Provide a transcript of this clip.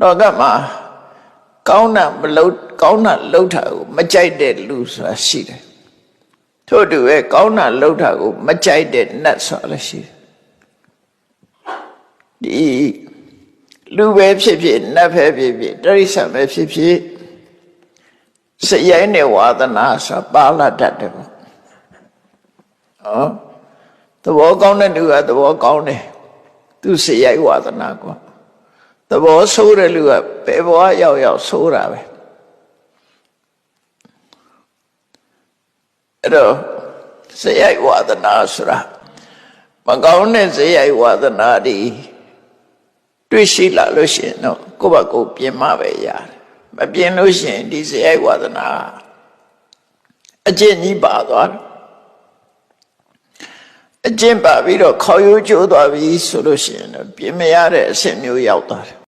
လောကမှာကောင်းတာမလုပ်ကောင်းတာလုပ်တာကိုမကြိုက်တဲ့လူဆိုတာရှိတယ်ထို့အတူပဲကောင်းတာလုပ်တာကိုမကြိုက်တဲ့နတ်ဆိုတာလည်းရှိတယ်ဒီလူပဲဖြစ်ဖြစ်နတ်ပဲဖြစ်ဖြစ်တိရစ္ဆာန်ပဲဖြစ်ဖြစ်စရိုင်းနဲ့ဝါသနာဆိုတာပါလာတတ်တယ်ပေါ့ဟောသဘောကောင်းတဲ့လူကသဘောကောင်းတယ်သူစရိုက်ဝါသနာကွာ သဘောဆိုးတဲ့လူကဘယ်ဘဝရောက်ရောက်ဆိုးတာပဲအဲ့တော့စရိုက်ဝါသနာဆိုတာမကောင်းတဲ့စရိုက်ဝါသနာဒီတွေ့ရှိလာလို့ရှိရင်တော့ကိုယ့်ဘက်ကိုယ်ပြင်မပဲရတယ်မပြင်လို့ရှိရင်ဒီစရိုက်ဝါသနာအကျင့်ကြီးပါသွားတယ်အကျင့်ပါပြီးတော့ခေါ်ယူကျိုးသွားပြီဆိုလို့ရှိရင်တော့ပြင်မရတဲ့အဆင့်မျိုးရောက်သွားတယ်